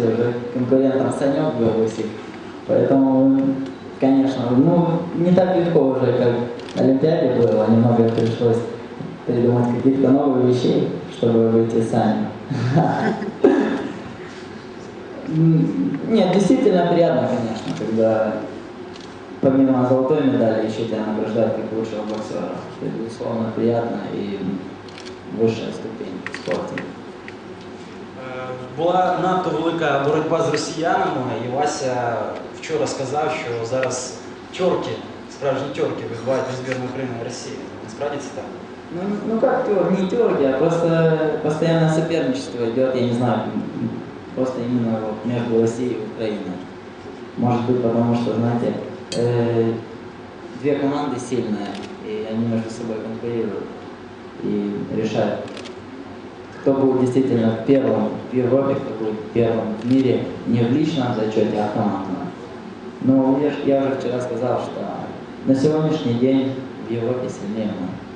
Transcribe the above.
уже конкурентом Санек Белусик. Поэтому, конечно, ну, не так легко уже, как Олимпиаде было, немного пришлось придумать каких-то новых вещей, чтобы выйти сами. Нет, действительно приятно, конечно, когда помимо золотой медали еще тебя награждают как лучшего боксера. Это, безусловно, приятно и высшая ступень Була надто велика боротьба з росіянами, і Вася вчора сказав, що зараз тьорки, справжні тьорки вибивають між збірною України і Росії. Насправді це так. Ну, ну как тер, не терки, а просто постоянное соперничество идет, я не знаю, м, просто именно вот между Россией и Украиной. Может быть, потому что, знаете, э, две команды сильные, и они между собой конкурируют и решают, кто будет действительно первым в Европе, кто будет первым в мире, не в личном зачете, а командном. Но я, я уже вчера сказал, что на сегодняшний день в Европе сильнее мы.